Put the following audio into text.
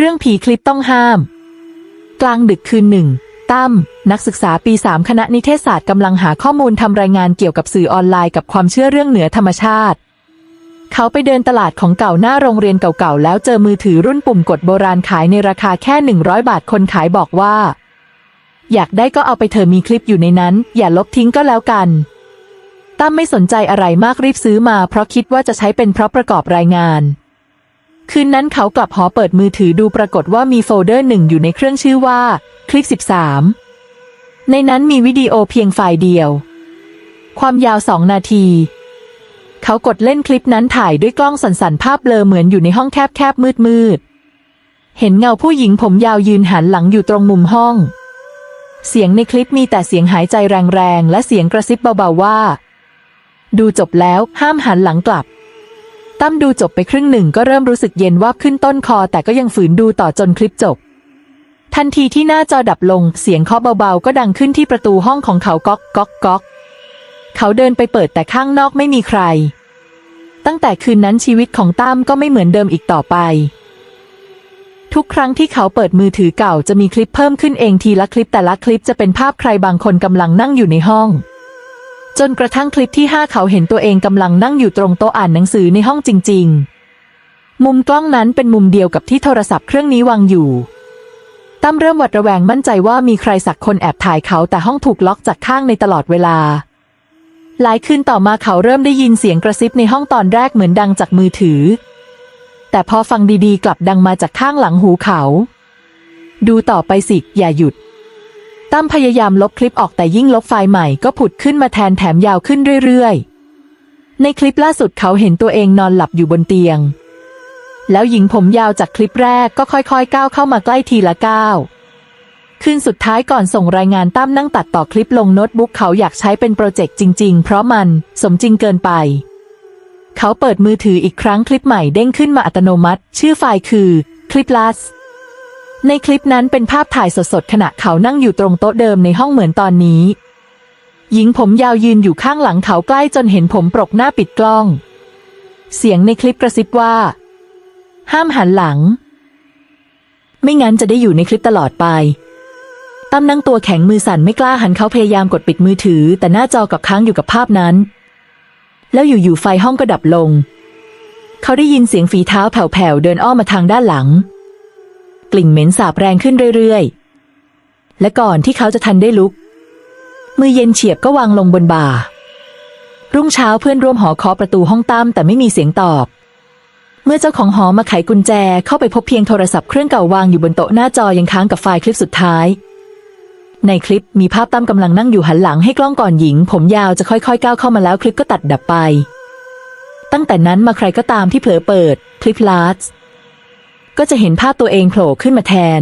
เรื่องผีคลิปต้องห้าม กลางดึกคืนหนึ่ง ตั้ม นักศึกษาปี3คณะนิเทศศาสตร์กำลังหาข้อมูลทำรายงานเกี่ยวกับสื่อออนไลน์กับความเชื่อเรื่องเหนือธรรมชาติ เขาไปเดินตลาดของเก่าหน้าโรงเรียนเก่าๆ แล้วเจอมือถือรุ่นปุ่มกดโบราณขายในราคาแค่ 100 บาทคนขายบอกว่า อยากได้ก็เอาไปเถอมีคลิปอยู่ในนั้น อย่าลบทิ้งก็แล้วกันตั้มไม่สนใจอะไรมากรีบซื้อมาเพราะคิดว่าจะใช้เป็นเพราะประกอบรายงาน คืนนั้นเขากลับหอเปิดมือถือดูปรากฏว่ามีโฟลเดอร์หนึ่งอยู่ในเครื่องชื่อว่า คลิป 13 ในนั้นมีวิดีโอเพียงไฟล์เดียว ความยาวสองนาที เขากดเล่นคลิปนั้นถ่ายด้วยกล้องสันๆภาพเบลอเหมือนอยู่ในห้องแคบๆมืดๆ เห็นเงาผู้หญิงผมยาวยืนหันหลังอยู่ตรงมุมห้อง เสียงในคลิปมีแต่เสียงหายใจแรงๆและเสียงกระซิบเบาๆว่า ดูจบแล้วห้ามหันหลังกลับ ตั้มดูจบไปครึ่งหนึ่งก็เริ่มรู้สึกเย็นว่าบขึ้นต้นคอ แต่ก็ยังฝืนดูต่อจนคลิปจบ ทันทีที่หน้าจอดับลงเสียงเคาะเบาๆ ก็ดังขึ้นที่ประตูห้องของเขาก๊อกก๊อกก๊อก เขาเดินไปเปิดแต่ข้างนอกไม่มีใคร ตั้งแต่คืนนั้นชีวิตของตั้มก็ไม่เหมือนเดิมอีกต่อไป ทุกครั้งที่เขาเปิดมือถือเก่าจะมีคลิปเพิ่มขึ้นเองทีละคลิปแต่ละคลิปจะเป็นภาพใครบางคนกำลังนั่งอยู่ในห้อง จนกระทั่งคลิปที่ห้าเขาเห็นตัวเองกำลังนั่งอยู่ตรงโต๊ะอ่านหนังสือในห้องจริง ๆ มุมกล้องนั้นเป็นมุมเดียวกับที่โทรศัพท์เครื่องนี้วางอยู่ ตั้มเริ่มหวัดระแวงมั่นใจว่ามีใครสักคนแอบถ่ายเขาแต่ห้องถูกล็อกจากข้างในตลอดเวลา หลายคืนต่อมาเขาเริ่มได้ยินเสียงกระซิบในห้องตอนแรกเหมือนดังจากมือถือ แต่พอฟังดีๆ กลับดังมาจากข้างหลังหูเขา ดูต่อไปสิอย่าหยุด ตั้มพยายามลบคลิปออกแต่ยิ่งลบไฟล์ใหม่ก็ผุดขึ้นมาแทนแถมยาวขึ้นเรื่อยๆ ในคลิปล่าสุดเขาเห็นตัวเองนอนหลับอยู่บนเตียง แล้วหญิงผมยาวจากคลิปแรกก็ค่อยๆ ก้าวเข้ามาใกล้ทีละก้าวคืนสุดท้ายก่อนส่งรายงานตั้มนั่งตัดต่อคลิปลงโน้ตบุ๊กเขาอยากใช้เป็นโปรเจกต์จริงๆ เพราะมันสมจริงเกินไป เขาเปิดมือถืออีกครั้งคลิปใหม่เด้งขึ้นมาอัตโนมัติ ชื่อไฟล์คือคลิปลัส ในคลิปนั้นเป็นภาพถ่ายสดๆขณะเขานั่งอยู่ตรงโต๊ะเดิมในห้องเหมือนตอนนี้ หญิงผมยาวยืนอยู่ข้างหลังเขาใกล้จนเห็นผมปรกหน้าปิดกล้อง เสียงในคลิปกระซิบว่า ห้ามหันหลัง ไม่งั้นจะได้อยู่ในคลิปตลอดไปตั้มนั่งตัวแข็งมือสั่นไม่กล้าหันเขาพยายามกดปิดมือถือ แต่หน้าจอกับค้างอยู่กับภาพนั้น แล้วอยู่ๆไฟห้องก็ดับลง เขาได้ยินเสียงฝีเท้าแผ่วๆเดินอ้อมมาทางด้านหลัง กลิ่นเหม็นสาบแรงขึ้นเรื่อยๆ และก่อนที่เขาจะทันได้ลุก มือเย็นเฉียบก็วางลงบนบ่า รุ่งเช้าเพื่อนร่วมหอเคาะประตูห้องตั้มแต่ไม่มีเสียงตอบ เมื่อเจ้าของหอมาไขกุญแจเข้าไปพบเพียงโทรศัพท์เครื่องเก่าวางอยู่บนโต๊ะหน้าจอยังค้างกับไฟล์คลิปสุดท้าย ในคลิปมีภาพตั้มกำลังนั่งอยู่หันหลังให้กล้องก่อนหญิง ผมยาวจะค่อยๆก้าวเข้ามาแล้วคลิปก็ตัดดับไป ตั้งแต่นั้นมาใครก็ตามที่เผลอเปิดคลิปลาส ก็จะเห็นภาพตัวเองโผล่ขึ้นมาแทน